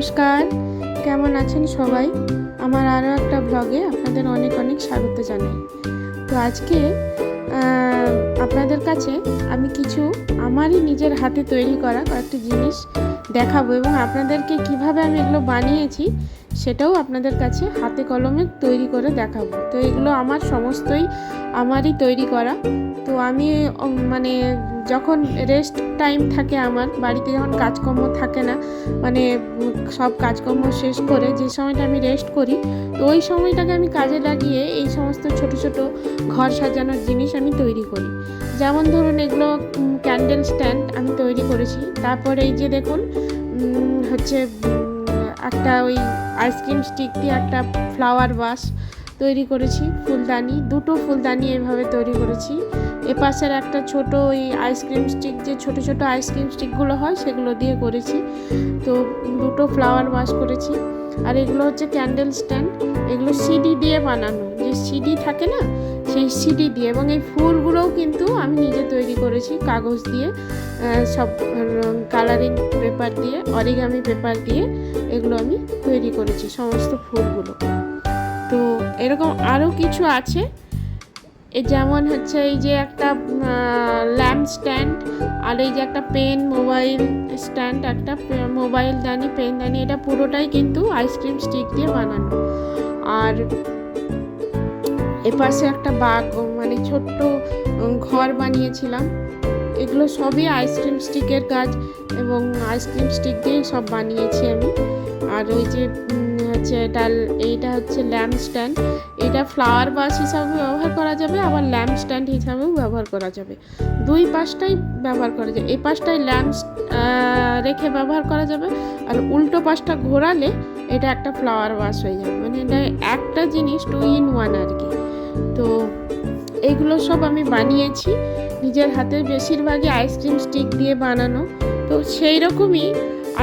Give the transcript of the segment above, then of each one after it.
নমস্কার। কেমন আছেন সবাই? আমার আরও একটা ব্লগে আপনাদের অনেক অনেক স্বাগত জানাই। তো আজকে আপনাদের কাছে আমি কিছু আমারই নিজের হাতে তৈরি করা কয়েকটি জিনিস দেখাবো এবং আপনাদেরকে কীভাবে আমি এগুলো বানিয়েছি সেটাও আপনাদের কাছে হাতে কলমে তৈরি করে দেখাবো। তো এগুলো আমার সমস্তই আমারই তৈরি করা। তো আমি মানে যখন রেস্ট টাইম থাকে আমার, বাড়িতে যখন কাজকর্ম থাকে না মানে সব কাজকর্ম শেষ করে যে সময়টা আমি রেস্ট করি, তো ওই সময়টাকে আমি কাজে লাগিয়ে এই সমস্ত ছোট ছোট ঘর সাজানোর জিনিস আমি তৈরি করি। যেমন ধরুন এগুলো ক্যান্ডেল স্ট্যান্ড আমি তৈরি করেছি। তারপরে এই যে দেখুন হচ্ছে একটা ওই আইসক্রিম স্টিক দিয়ে একটা ফ্লাওয়ার বাস তৈরি করেছি, ফুলদানি, দুটো ফুলদানি এভাবে তৈরি করেছি। এপাশের একটা ছোট ওই আইসক্রিম স্টিক যে ছোট ছোট আইসক্রিম স্টিকগুলো হয়, সেগুলো দিয়ে করেছি। তো দুটো ফ্লাওয়ার বাস করেছি। আর এগুলো হচ্ছে ক্যান্ডেল স্ট্যান্ড এগুলো সিডি দিয়ে বানানো। যে সিডি থাকে না, সেই সিডি দিয়ে। এবং এই ফুলগুলোও কিন্তু আমি নিজে তৈরি করেছি কাগজ দিয়ে সব কালারিং পেপার দিয়ে অরিগামি পেপার দিয়ে এগুলো আমি তৈরি করেছি, সমস্ত ফুলগুলো। তো এরকম আরও কিছু আছে। এ যেমন হচ্ছে এই যে একটা ল্যাম্প স্ট্যান্ড আর এই যে একটা পেন মোবাইল স্ট্যান্ড, একটা মোবাইল দানি, পেন দানি, এটা পুরোটাই কিন্তু আইসক্রিম স্টিক দিয়ে বানানো। আর এপাশে একটা বাগ মানে ছোট্ট ঘর বানিয়েছিলাম। এগুলো সবই আইসক্রিম স্টিকের কাজ এবং আইসক্রিম স্টিক দিয়েই সব বানিয়েছি আমি। আর ওই যে হচ্ছে, এটা, এইটা হচ্ছে ল্যাম্প স্ট্যান্ড এটা ফ্লাওয়ার বাস হিসাবে ব্যবহার করা যাবে, আবার ল্যাম্প স্ট্যান্ড হিসাবেও ব্যবহার করা যাবে। দুই পাশটাই ব্যবহার করা যাবে এই পাশটায় ল্যাম্প রেখে ব্যবহার করা যাবে, আর উল্টো পাশটা ঘোরালে এটা একটা ফ্লাওয়ার বাস হয়ে যাবে। মানে এটা একটা জিনিস টু ইন ওয়ান আর কি। তো এগুলো সব আমি বানিয়েছি। নিজের হাতে বেশিরভাগই আইসক্রিম স্টিক দিয়ে বানানো। তো সেই রকমই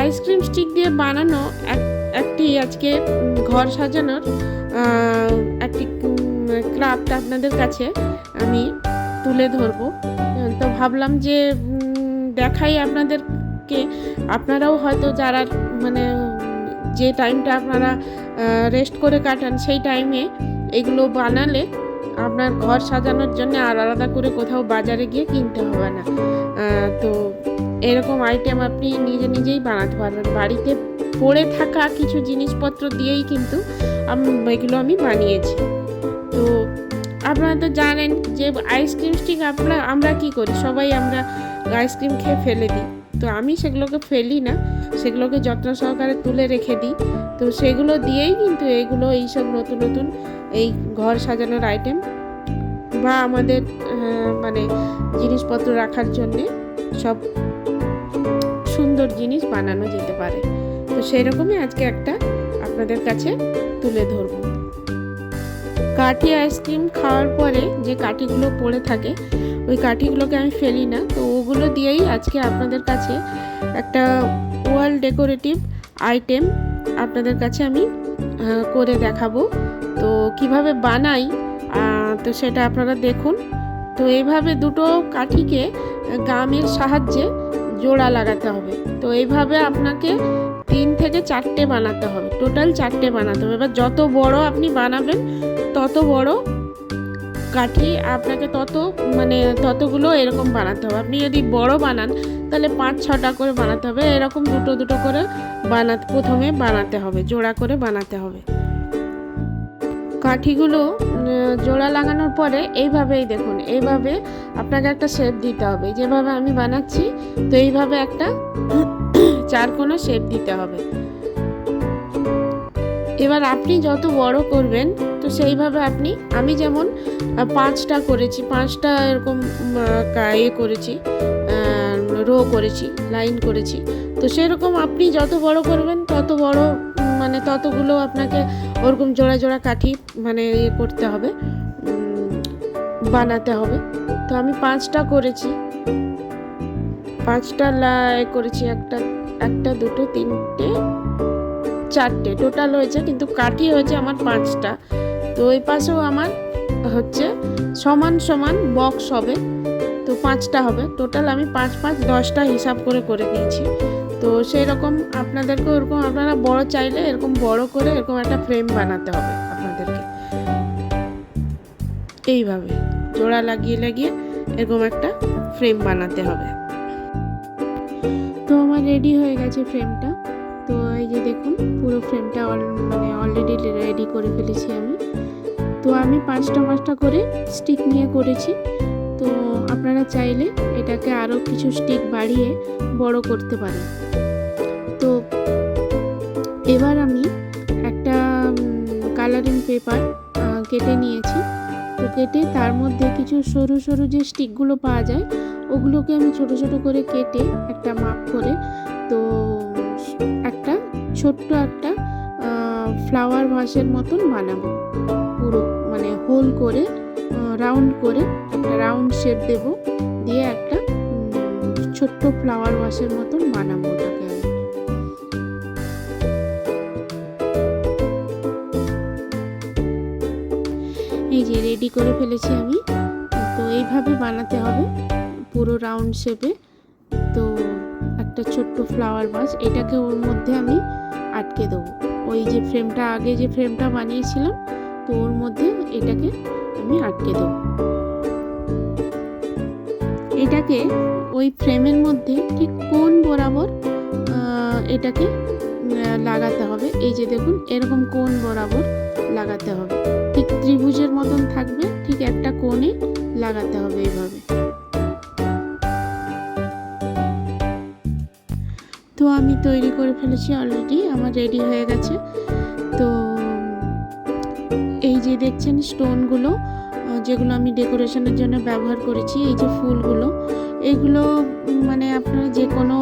আইসক্রিম স্টিক দিয়ে বানানো এক একটি আজকে ঘর সাজানোর একটি ক্রাফট আপনাদের কাছে আমি তুলে ধরবো। তো ভাবলাম যে দেখাই আপনাদেরকে। আপনারাও হয়তো যারা মানে যে টাইমটা আপনারা রেস্ট করে কাটান সেই টাইমে এগুলো বানালে আপনার ঘর সাজানোর জন্য আর আলাদা করে কোথাও বাজারে গিয়ে কিনতে হবে না। তো এরকম আইটেম আপনি নিজে নিজেই বানাতে পারবেন। বাড়িতে পড়ে থাকা কিছু জিনিসপত্র দিয়েই কিন্তু এগুলো আমি বানিয়েছি। তো আপনারা তো জানেন যে আইসক্রিম স্টিক আপনারা আমরা কি করি? সবাই আমরা আইসক্রিম খেয়ে ফেলে দিই। তো আমি সেগুলোকে ফেলি না, সেগুলোকে যত্ন সহকারে তুলে রেখে দিই। তো সেগুলো দিয়েই কিন্তু এইগুলো এইসব নতুন নতুন এই ঘর সাজানোর আইটেম বা আমাদের মানে জিনিসপত্র রাখার জন্যে সব সুন্দর জিনিস বানানো যেতে পারে। তো সেই রকমই আজকে একটা আপনাদের কাছে তুলে ধরবো। কাঠি আইসক্রিম খাওয়ার পরে যে কাঠিগুলো পড়ে থাকে, ওই কাঠিগুলোকে আমি ফেলি না। তো ওগুলো দিয়েই আজকে আপনাদের কাছে একটা ওয়াল ডেকোরেটিভ আইটেম আপনাদের কাছে আমি করে দেখাবো। তো কীভাবে বানাই তো সেটা আপনারা দেখুন। তো এইভাবে দুটো কাঠিকে গামের সাহায্যে জোড়া লাগাতে হবে। তো এইভাবে আপনাকে তিন থেকে চারটে বানাতে হবে। টোটাল চারটে বানাতে হবে। এবার যত বড় আপনি বানাবেন, তত বড় কাঠি আপনাকে তত মানে ততগুলো এরকম বানাতে হবে। আপনি যদি বড় বানান, তাহলে পাঁচ, ছটা করে বানাতে হবে। এরকম দুটো দুটো করে বানাতে, প্রথমে বানাতে হবে, জোড়া করে বানাতে হবে। কাঠিগুলো জোড়া লাগানোর পরে এইভাবেই দেখুন, এইভাবে আপনাকে একটা শেপ দিতে হবে। যেভাবে আমি বানাচ্ছি, তো এইভাবে একটা চার কোনো শেপ দিতে হবে। এবার আপনি যত বড় করবেন, তো সেইভাবে আপনি, আমি যেমন পাঁচটা করেছি, পাঁচটা এরকম ইয়ে করেছি রো করেছি লাইন করেছি। তো সেরকম আপনি যত বড় করবেন, তত বড় মানে ততগুলো আপনাকে ওরকম জোড়া জোড়া কাঠি মানে ইয়ে করতে হবে বানাতে হবে। তো আমি পাঁচটা করেছি। পাঁচটা লাই করেছি একটা একটা, দুটো, তিনটে, চারটে। টোটাল হয়েছে, কিন্তু কাঠি হয়েছে আমার পাঁচটা। তো ওই পাশেও আমার হচ্ছে সমান সমান বক্স হবে। তো পাঁচটা হবে। টোটাল আমি পাঁচ পাঁচ, দশটা হিসাব করে করে নিয়েছি। তো সেই রকম আপনাদেরকে ওরকম আপনারা বড় চাইলে এরকম বড় করে এরকম একটা ফ্রেম বানাতে হবে আপনাদেরকে। এইভাবে জোড়া লাগিয়ে লাগিয়ে এরকম একটা ফ্রেম বানাতে হবে। তো আমার রেডি হয়ে গেছে ফ্রেমটা তো এই যে দেখুন, পুরো ফ্রেমটা মানে অলরেডি রেডি করে ফেলেছি আমি। তো আমি পাঁচটা পাঁচটা করে স্টিক নিয়ে করেছি। তো আপনারা চাইলে এটাকে আরও কিছু স্টিক বাড়িয়ে বড় করতে পারেন। তো এবার আমি একটা কালারিং পেপার কেটে নিয়েছি। তো কেটে তার মধ্যে কিছু সরু সরু যে স্টিকগুলো পাওয়া যায়, ওগুলোকে আমি ছোট ছোট করে কেটে একটা মাপ করে, তো একটা ছোট্ট একটা ফ্লাওয়ার ভাসের মতন বানাবো। পুরো মানে হোল করে রাউন্ড করে একটা রাউন্ড শেপ দেব। দিয়ে একটা ছোট্ট ফ্লাওয়ার ওয়াশের মতন বানাবো ওটাকে এই যে রেডি করে ফেলেছি আমি। তো এইভাবে বানাতে হবে পুরো রাউন্ড শেপে তো একটা ছোট্ট ফ্লাওয়ার বাস এটাকে ওর মধ্যে আমি আটকে দেবো। ওই যে ফ্রেমটা আগে যে ফ্রেমটা বানিয়েছিলাম, তো ওর মধ্যে এটাকে আমি আটকে দেবো এটাকে ওই ফ্রেমের মধ্যে ঠিক কোন বরাবর এটাকে লাগাতে হবে। এই যে দেখুন, এরকম কোন বরাবর লাগাতে হবে। ঠিক ত্রিভুজের মতন থাকবে, ঠিক একটা কোণে লাগাতে হবে এইভাবে। তো আমি তৈরি করে ফেলেছি অলরেডি আমার রেডি হয়ে গেছে। তো এই দেখছেন স্টোনগুলো যেগুলো আমি ডেকোরেশনের জন্য ব্যবহার করেছি, এই যে ফুলগুলো। এগুলো মানে আপনারা যে কোনো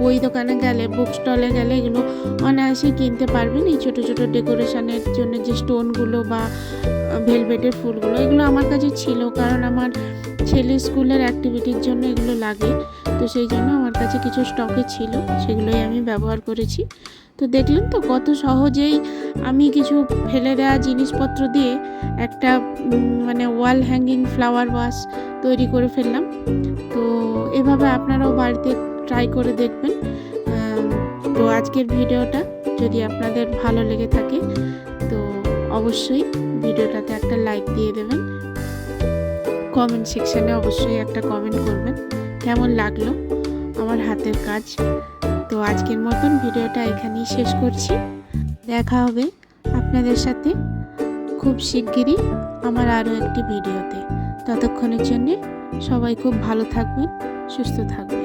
বই দোকানে গেলে বুক স্টলে গেলে এগুলো অনায়াসেই কিনতে পারবেন। এই ছোটো ছোটো ডেকোরেশনের জন্য যে স্টোনগুলো বা ভেলভেটের ফুলগুলো, এগুলো আমার কাছে ছিল কারণ আমার ছেলে স্কুলের অ্যাক্টিভিটির জন্য এগুলো লাগে। তো সেই জন্য আমার কাছে কিছু স্টকে ছিল, সেগুলোই আমি ব্যবহার করেছি। তো দেখলেন তো কত সহজেই আমি কিছু ফেলে দেওয়া জিনিসপত্র দিয়ে একটা মানে ওয়াল হ্যাঙ্গিং ফ্লাওয়ার ওয়াশ তৈরি করে ফেললাম। তো এভাবে আপনারাও বাড়িতে ট্রাই করে দেখবেন। তো আজকের ভিডিওটা যদি আপনাদের ভালো লেগে থাকে, তো অবশ্যই ভিডিওটাতে একটা লাইক দিয়ে দেবেন। কমেন্ট সেকশানে অবশ্যই একটা কমেন্ট করবেন। কেমন লাগল? আমার হাতের কাজ। তো আজকের মতন ভিডিওটা এখানেই শেষ করছি। দেখা হবে আপনাদের সাথে খুব শিগগিরই আমার আরও একটি ভিডিওতে। ততক্ষণের জন্যে সবাই খুব ভালো থাকবেন, সুস্থ থাকবেন।